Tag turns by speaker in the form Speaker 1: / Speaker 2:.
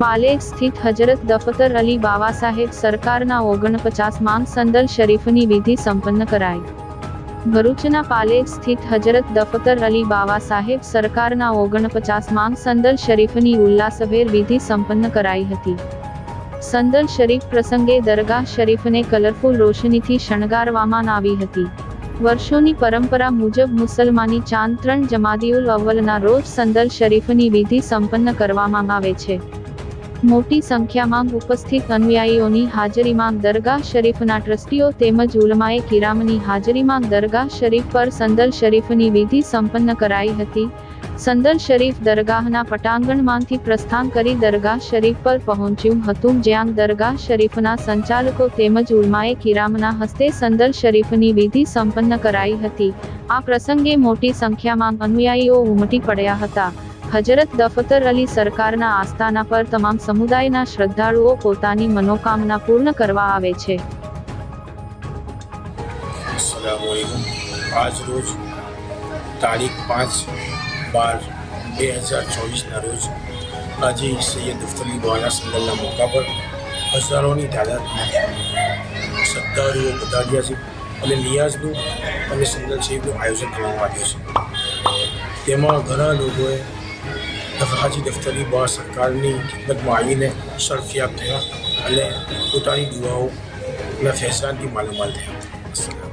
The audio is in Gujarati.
Speaker 1: પાલેજ સ્થિત હજરત દફતર અલી બાવા સાહેબ સરકારના ઓગણપચાસ માંગ સંદલ શરીફની વિધિ સંપન્ન કરાઈ. ભરૂચના પાલેજ સ્થિત હજરત દફતર અલી બાવા સાહેબ સરકારના ઓગણપચાસ માંગ સંદલ શરીફની ઉલ્લાસભેર વિધિ સંપન્ન કરાઈ હતી. સંદલ શરીફ પ્રસંગે દરગાહ શરીફને કલરફુલ રોશનીથી શણગારવામાં આવી હતી. વર્ષોની પરંપરા મુજબ મુસલમાની ચાંદ ત્રણ જમાદીઉલ અવ્વલના રોજ સંદલ શરીફની વિધિ સંપન્ન કરવામાં આવે છે. મોટી સંખ્યામાં ઉપસ્થિત અનુયાયીઓની હાજરીમાં દરગાહ શરીફના ટ્રસ્ટીઓ તેમજ ઉલમાએ કિરામની હાજરીમાં દરગાહ શરીફ પર સંદલ શરીફની વિધિ સંપન્ન કરાઈ હતી. સંદર શરીફ દરગાહના પટાંગણમાંથી પ્રસ્થાન કરી દરગાહ શરીફ પર પહોંચ્યું હતું, જ્યાં દરગાહ શરીફના સંચાલકો તેમજ ઉલમાએ કિરામના હસ્તે સંદલ શરીફની વિધિ સંપન્ન કરાઈ હતી. આ પ્રસંગે મોટી સંખ્યામાં અનુયાયીઓ ઉમટી પડ્યા હતા. હજરત દફતર અલી સરકારના આસ્થાના પર તમામ સમુદાયના શ્રદ્ધાળુઓ પોતાની મનોકામના પૂર્ણ કરવા આવે છે.
Speaker 2: આજ રોજ તારીખ પાંચ બાર બે હજાર ચોવીસના રોજ આજે સૈયદ દફતરી દ્વારા સંગલના મોકા પર હજારોની તાદાદમાં શ્રદ્ધાળુઓ પધાર્યા છે અને નિયાઝનું અને સંગલ શરીફનું આયોજન કરવામાં આવ્યું છે. તેમાં ઘણા લોકોએ હાજી દફતરી બા સરકારની ખિદમતમાં આવીને શરફિયાબ થયા અને પોતાની દુઆઓના ફેસલાથી માલામાલ થયા